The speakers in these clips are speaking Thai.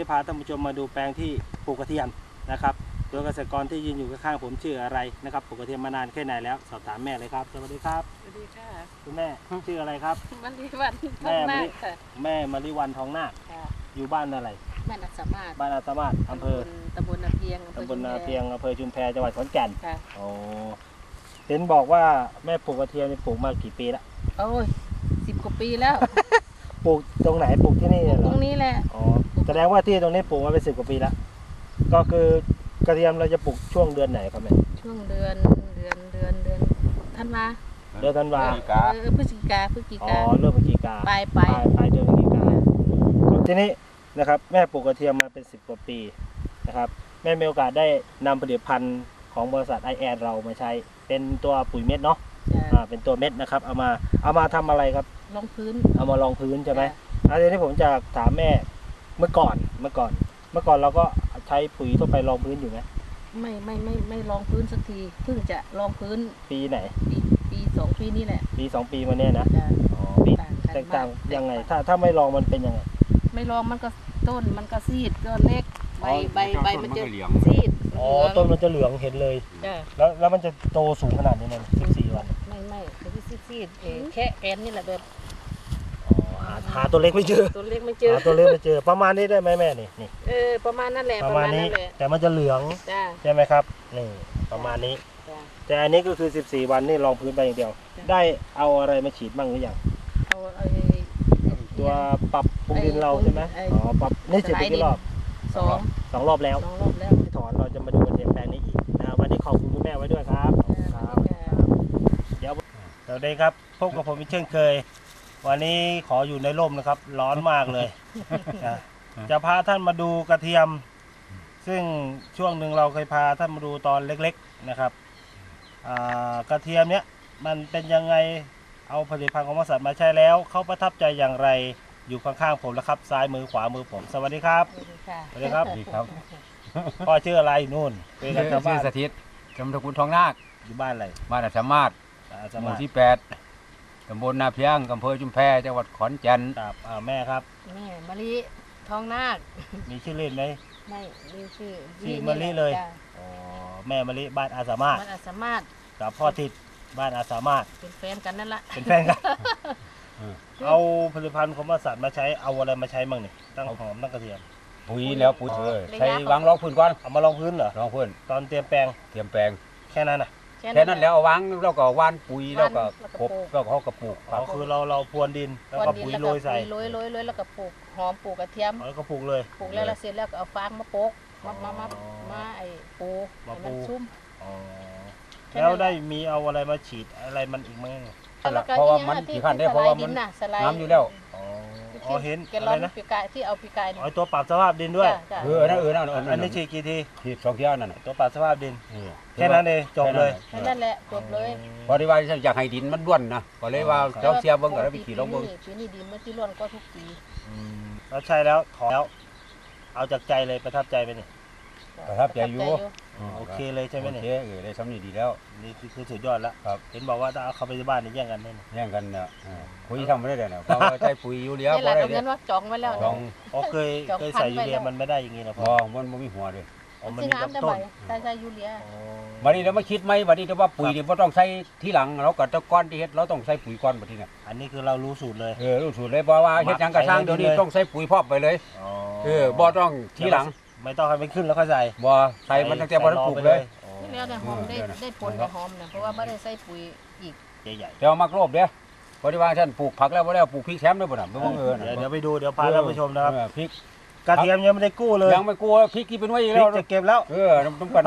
นี้พาท่านผู้ชมมาดูแปลงที่ปลูกกระเทียมนะครับ โดยเกษตรกรที่ยืนอยู่ข้างๆผมชื่ออะไรนะครับปลูกกระเทียมมานานแค่ไหนแล้วสอบถามแม่เลยครับสวัสดีครับสวัสดีค่ะคุณแม่ชื่ออะไรครับมันดีวันแม่ทำหน้าไม่ค่ะแม่มาริวันทองนาคค่ะอยู่บ้านอะไรบ้านอัศสามารถบ้านอาสามารถอำเภอตำบลนาเพียงอำเภอตำบลนาชุมแพเพียงอำเภอชุมแพจังหวัดขอนแก่นค่ะโอ้เห็นบอกว่าแม่ปลูกกระเทียมนี่ปลูกมากี่ปีละโอ้ยสิบกว่าปีแล้วปลูกตรงไหนปลูกที่นี่เหรตรองนี้แหละอ๋อแส ดงว่าที่ตรงนี้ปลูกมาเป็นสิบกว่าปีแล้ว ก็คือกระเทียมเราจะปลูกช่วงเดือนไหนครับแม่ช่วงเดือนเดือนเดือนเดือนธันวาเดือนธันวาเออพฤศจิกาพฤศจิอ๋อกาเริ่มพฤศจิกาปลายปลายปลายเดือนพฤศจิกาทีนี้นะครับแม่ปลูกกระเทียมมาเป็นสิบกว่าปีนะครับแม่มีโอกาสได้นำผลิตภัณฑ์ของบริษัทไอแอนเรามาใช้ เป็นตัวปุ๋ยเม็ดเนาะจะอ่าเป็นตัวเม็ดนะครับเอามาเอามาทำอะไรครับ ลงพื้นเอามาลองพื้นใช่ไหมจ้ะอันนี้ผมจะถามแม่ เมื่อก่อนเมื่อก่อน เมื่อก่อนเราก็ใช้ปุ๋ยทั่วไปรองพื้นอยู่ไหมไม่ไม่ไม่ไม่ลองพื้นสักทีเพิ่งจะลองพื้นปีไหน ปีปีสองปีนี้แหละปีสองปีมาเนี่ยนะจะอ๋อปีต่างกันแตกต่างมากยังไง ถ้าถ้าไม่ลองมันเป็นยังไง ไม่ลองมันก็ต้นมันก็ซีดก็เล็กใบอ๋อ ใบใบมันจะมันก็เหลือง ซีดอ๋อเหลืองต้นมันจะเหลืองเห็นเลย จ้ะแล้วแล้วมันจะโตสูงขนาดนี้เลยสิบสี่วัน ไม่ไม่คือซีดซีดเออแค่แกนนี่แหละแบบอ๋อ หาหาตัวเล็กไม่เจอตัวเล็กไม่เจอหาตัวเล็กไม่เจอ ประมาณนี้ได้ไหมแม่นี่นี่เออประมาณนั่นแหละประมาณนี้ แหละแต่มันจะเหลืองจ้าใช่ไหมครับนี่ประมาณนี้ จ้า แต่อันนี้ก็คือ 14 วันนี่ลองพื้นไปอย่างเดียว จ้ะ ได้เอาอะไรมาฉีดบ้างหรือยังเอาไอ้ ตัวปรับปรุงดินเราใช่ไหมไอ้อ๋อปรับนี่ฉีดไปกี่รอบสอง สองรอบแล้ว สองรอบแล้ว ที่ถอนเราจะมาดูกันเปลี่ยนแปลงนี้อีกนะครับวันนี้ขอบคุณคุณแม่ไว้ด้วยครับขอบคุณครับ เดี๋ยวสวัสดีครับพบกับผมอีกเช่นเคย วันนี้ขออยู่ในร่มนะครับ ร้อนมากเลยนะจะพาท่านมาดูกระเทียม ซึ่งช่วงหนึ่งเราเคยพาท่านมาดูตอนเล็กๆนะครับอ่ากระเทียมเนี้ยมันเป็นยังไงเอาผลิตภัณฑ์ของบริษัทมาใช้แล้ว เขาประทับใจอย่างไรอยู่ข้างๆผมแล้วครับ ซ้ายมือขวามือผม สวัสดีครับสวัสดีค่ะสวัสดีครับสวัสดีครับพ่อชื่ออะไรนู่นเป็นชื่กันอชาวบ้าชื่อนสถิตจำตระกูลทองนาคอยู่บ้านอะไรบ้านอัศสามารถอ่าสหมามู่ธิที่แปด ตำบลนาเพียงอำเภอชุมแพจังหวัดขอนแก่นครับอ่าแม่ครับ แม่มะลิทองนาคมีชื่อเล่นไหม ไม่มีชื่อชื่อนี่มะลิเลย จ้ะอ๋อแม่มะลิบ้านอาสามารถมันอาจสามารถกับพ่อทิดบ้านอาสามารถเป็นแฟนกันนั่นละเป็นแฟนกัน เอาผลิตภัณฑ์ของบริษัทมาใช้เอาอะไรมาใช้บ้างนี่ตั้งหอมตั้งกระเทียม ปุ๋ยแล้วปุ๋ยเออใช้วางรองพื้นก่อนเอามาลองพื้นเหรอรองพื้นตอนเตรียมแปลงเตรียมแปลงแค่นั้นน่ะ แค่นั้นแล้วเอาวางแล้วก็หว่านปุ๋ยแล้วก็แล้วก็พบปลูกแล้วก็เขาก็ปลูกคอ๋รัอบคือเราเราพรวนดินแล้วก็ปุ๋ยโรยใส่โรยโรยโรยแล้วก็ปลูกหอมปลูกกระเทียม แล้วก็ปลูกเลย ปลูกแล้วแล้วเสร็จแล้วก็เอาฟางมาโปกมามามาอ๋อมาไอ้ปูมาให้มันปูชุ่ม อ๋อแค่นั้น แล้วได้มีเอาอะไรมาฉีดอะไรมันอีกไหมแล้วก็เพราะว่าอีกมันอย่งที่ที่ขั้นได้เพราะว่ามันสไลด์ดิะสไลด์น้ำอยู่แล้ว อ๋ออ๋อเห็นแกลอะไรอนนะ ปีกายที่เอาปีกายอ๋อตัวปรับสภาพดินด้วย จ้ะจ้ะ เออนั่นเออนั่นเอออันนี้ฉีดกี่ทีฉีดสองเที่ยวนั่นน่ะตัวปรับสภาพดิน เออแค่นั้นเองจบเลย แค่นั่นแหละจบเลยพอที่ว่าอยากให้ดินมันร่วนนะก็เลยว่าเจ้าเสียเบิ่งก็ได้ไปขี่ลงเบิ่งปีนี้ดีเมื่อที่ร่วนก็ทุกปีอืมแล้วใช่แล้วถอนแล้ว เอาจากใจเลยประทับใจไปนี่ ประทับใจอยู่โอเคเลยใช่ไหมโอเนี่ยเคเออได้สำนีดีแล้ว นี่คือคือสุดยอดแล้วครับ เห็นบอกว่าถ้าเอาเข้าไปที่บ้านนี่แย่งกันได้นี่แย่งกันเนี่ยเออปุ๋ยทำไม่ได้เลยเนี่ยเพราะว่าใช้ปุ๋ยยูเรียนี่แหบ่ละได้ตรงเด้นั้นว่าจองไว้แล้วลองอ๋อเคยจองเคยใส่พันธุ์ยูเรียไว้แล้ว มันไม่ได้อย่างนี้นะพ่บ่อมันบ่มีหัวเลยอ๋อมันสิมีงามได้ลำต้ใบนใส่ใส่ยูเรีย อ๋อบัดนี้เรามาคิดไหมบัดนี้แต่ว่าปุ๋ยนี่บ่ต้องใส่ทีหลังเราก็แตะก้อนที่เฮ็ดเราต้องใส่ปุ๋ยก่อนบัดนี้เนี่ยอันนี้คือเรารู้สูตรเลย เออรู้สูตรเลยเพราะว่าเฮ็ดหยังกระช่างเดี๋ยวนี้ต้องใส่ปุ๋ยพร้อมไปเลยอ๋อเออบ่ต้องทีหลัง ไม่ต้องให้มันขึ้นแล้วค่อยใส่บ่ใส่มันตั้งแต่บ่ได้ปลูกเลยอ๋อนี่แล้วแต่หอมได้เออเดี๋ยวนะได้ผลได้หอมนะเพราะว่าไม่ได้ใส่ปุ๋ยอีกใหญ่เดี๋ยวมักโลภเด้อเพราะที่ว่าท่านปลูกผักแล้วบ่ได้ปลูกพริกแซมด้วยบ่น่ะบ่บังเอิญๆเดี๋ยวเดี๋ยวไปดูเดี๋ยวพาท่านผู้ชมนะครับเออพริกกระเทียมยังไม่ได้กู้เลยยังไม่กลัวพริกที่เป็นไว้อีกพริแล้กวจะเก็บแล้วเออต้องกัน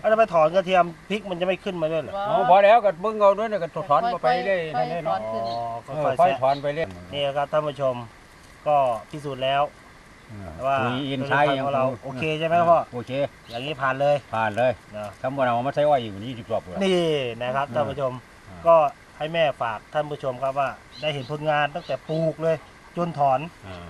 เอาจะไปถอนกระเทียมพริกมันจะไม่ขึ้นมาด้วยเหรอเอาพอแล้วก็เบิ่งเอาด้วยเนี่ยก็ถอนไปเรื่อยนั่นเนาะอ๋อเอค่ออยค่อยๆถแซะอนไปเรื่อยนี่ครับท่านผู้ชมก็พิสูจน์แล้ว ว่าปุ๋ยอินไทยผลิตภัณฑ์ของเราโอเคใช่ไหมครับพ่อโอเค อย่างนี้ผ่านเลยผ่านเลยนะคำว่าเอามาใช้อ้อยอยู่นี่สิบรอบเลยนี่นะครับอืมท่านผู้ชมอ่าก็ให้แม่ฝากท่านผู้ชมครับว่า ได้เห็นผลงานตั้งแต่ปลูกเลย จนถอนอ่า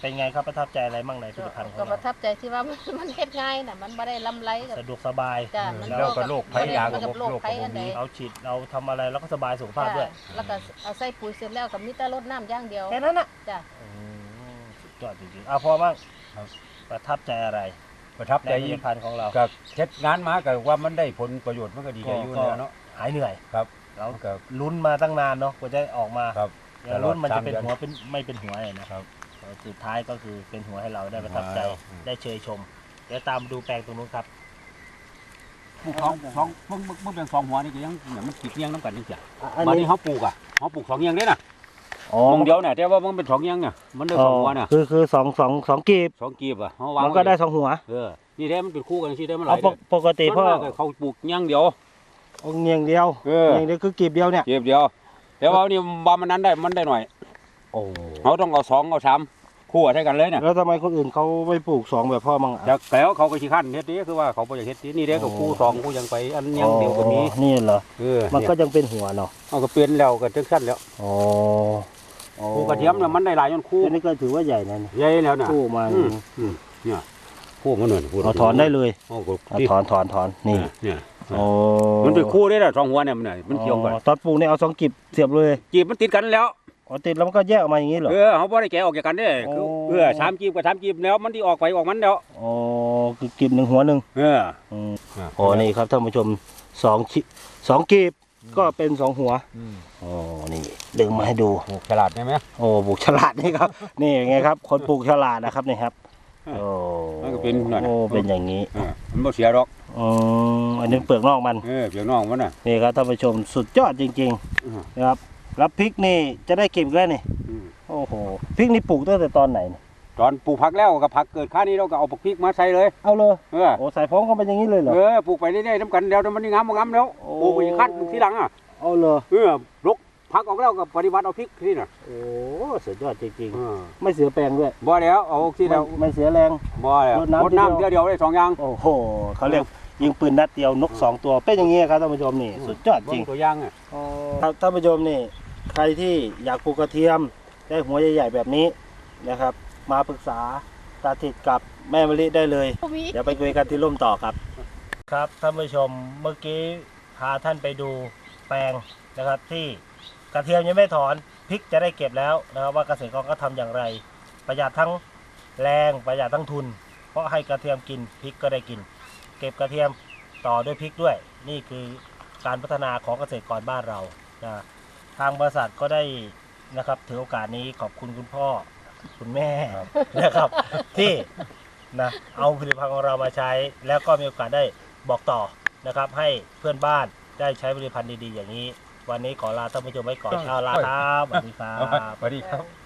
เป็นไงครับประทับใจอะไรบ้างในผลิตภัณฑ์ของก็ปเราระทับใจที่ว่ามันมันเฮ็ดง่ายน่ะมันไม่ได้ลำไรกับสะดวกสบายจ้ะมันแล้วก็โรคภัยยามักับกับโรคโรคภัยกับอันใดมีเราฉีดเราทำอะไรเราก็สบายสุขภาพด้วยจ้ะแล้วก็เอาใส่ปุ๋ยเสร็จแล้วกับมิตรรดน้ำอย่างเดียวแค่นั้นน่ะจ้ะอืมสุด ยอดจริงๆอะพอบ้างครับ ประทับใจอะไรประทับในใจผลิตภัณฑ์ของเรา ก็เช็ดงานมาก็ว่ามันได้ผลประโยชน์มันก็ดีใจอยู่ก็แล้วเนาะหายเหนื่อย ครับเรามันก็ลุ้นมาตั้งนานเนาะกว่าจะออกมาครับอย่างลุ้นมันจะเป็นตลอดสามเดือนหัวเป็นไม่เป็นหัวเลยนะครับ สุดท้ายก็คือเป็นหัวให้เราได้ประทับใจอืมได้เชยชมเดี๋ยวตามดูแปลงตรงนู้นครับ ปลูกสองสองเบิ่งเบิ่งเบิ่งเป็นสองหัวนี่ก็ยังเนี่ยมันติดเงี้ยงน้ำกันนี่จ้ะอันบัดนี้นี้เขาปลูกอะเขาปลูกสองเงี้ยงเด้น่ะ อ๋อมองเดียวเนี่ยแต่ว่ามันเป็นสองเงี้ยงเนี่ยมันได้สองหัวน่ะคือคือสองสองสองกีบสองกีบอะเขาวางมันก็ได้สองหัวเออนี่แท้มันเป็นคู่กันที่ได้มันหเอาลายปกปกติพ่อส่วนมากเขาปลูกเงี้ยงเดียวเอาเงียงเดียวเออเงียงเดียวคือกีบเดียวเนี่ยกีบเดียวแต่ว่านี่บามันนั้นได้มันได้หน่อยโอ้เขาต้องเอาสองเอาสามคู่ใช้กันเลยเนี่ยแล้วทำไมคนอื่นเขาไม่ปลูกสองแบบพ่อมั่งอะจากแล้วเขาก็ขี้ขั้นเฮ็ดนี้คือว่าเขาบ่อยากเฮ็ดนี้นี่เด้ก็คู่สองคู่ยังไปอันเงี้ยงเดียวก็มีอ๋อนี่เหรอเออมันเนี่ยก็ยังเป็นหัวเนาะเอาก็เปลี่ยนแล้วก็จังสั้นแล้วอ๋อ คู่กระเทียมเนี่ยมันได้หลายจนคู่อันนี้ก็ถือว่าใหญ่นะเนี่ยใหญ่แล้วน่ะคู่มาอืมอืมเนี่ยคู่มันหน่อยคู่เอาถอนได้เลยเอาก็เอาถอนถอนถอนนี่เนี่ยโอ้มันเป็นคู่ได้แหละสองหัวเนี่ยมันน่ะมันเกี่ยวกันอ๋อตอนปลูกเนี่ยเอาสองกีบเสียบเลยจีบมันติดกันแล้วอ๋อติดแล้วมันก็แยกออกมาอย่างนี้เหรอเออเขาบ่ได้แกะออกจากกันเด้คือโอ้เออสามจีบกับสามจีบแล้วมันที่ออกไปออกมันแล้วอ๋อคือกีบหนึ่งหัวหนึ่งเอออืมอะโอ้นี่ครับท่านผู้ชมสองชิสองกีบ ก็เป็นสองหัวอืมโอ้นี่ดึงมาให้ดูปลูกฉลาดได้ไหมโอ้ปลูกฉลาดนี่ครับ นี่ไงครับ คนปลูกฉลาดนะครับนี่ครับโอ้มันก็เป็นหน่อยโอ้เป็นอย่างนี้เออมันบ่เสียหรอกอืมอันนี้เปลือกนอกมันเออเพียงน้องมันน่ะนี่ครับท่านผู้ชมสุดยอดจริงอืมๆนะครับแล้วพริกนี่จะได้เก็บอีกแล้วนี่อืมโอ้โหพริกนี่ปลูกตั้งแต่ตอนไหนนี่ ตอนปลูกผักแล้วกับผักเกิดค่านี้เราก็เอาพริกมาใส่เลย เอาเลยเออ โอ้ใส่พร้อมกันเป็นอย่างนี้เลยเหรอ เออปลูกไปเรื่อยๆน้ำกันเดี๋ยวมันนี่งามบ่งามแล้วโอ้ปลูกไปอีกขั้นทีหลังอะ เอาเลยเออลกผักออกแล้วก็ปฏิบัติเอาพริกที่น่ะโอ้สุดยอดจริงเออๆ ไม่เสียแปลงด้วยบ่แล้วเอาที่แล้วไม่ไม่เสียแรง บ่แล้วรดน้ำ รดน้ำทีเดีเดียยววเดียวได้สองอย่างโอ้โหเขาเรียกยิงปืนนัดเดียวนกสองตัวเป็นอย่างนี้ครับท่านผู้ชมนี่สุดยอดจริงเบิ่ตัวอย่างอะครับท่านผู้ชมนี่ใครที่อยากปลูกกระเทียมได้หัวใหญ่ๆแบบนี้นะครับ มาปรึกษาสาธิตกับแม่มะลิได้เลย เดี๋ยวไปคุยกันที่ร่มต่อครับ ครับท่านผู้ชมเมื่อกี้พาท่านไปดูแปลงนะครับ ที่กระเทียมยังไม่ถอนพริกจะได้เก็บแล้วนะครับว่าเกษตรกรก็ทำอย่างไร ประหยัดทั้งแรงประหยัดทั้งทุน เพราะให้กระเทียมกินพริกก็ได้กิน เก็บกระเทียมต่อด้วยพริกด้วย นี่คือการพัฒนาของเกษตรกรบ้านเรานะทางบริษัทก็ได้นะครับถือโอกาสนี้ขอบคุณคุณพ่อ คุณแม่นะครับ ที่นะเอาผลิตภัณฑ์ของเรามาใช้ แล้วก็มีโอกาสได้บอกต่อนะครับ ให้เพื่อนบ้านได้ใช้ผลิตภัณฑ์ดีๆ อย่างนี้ วันนี้ขอลาท่านผู้ชมไว้ก่อนเอาลาครับสวัสดีครับสวัสดีครับ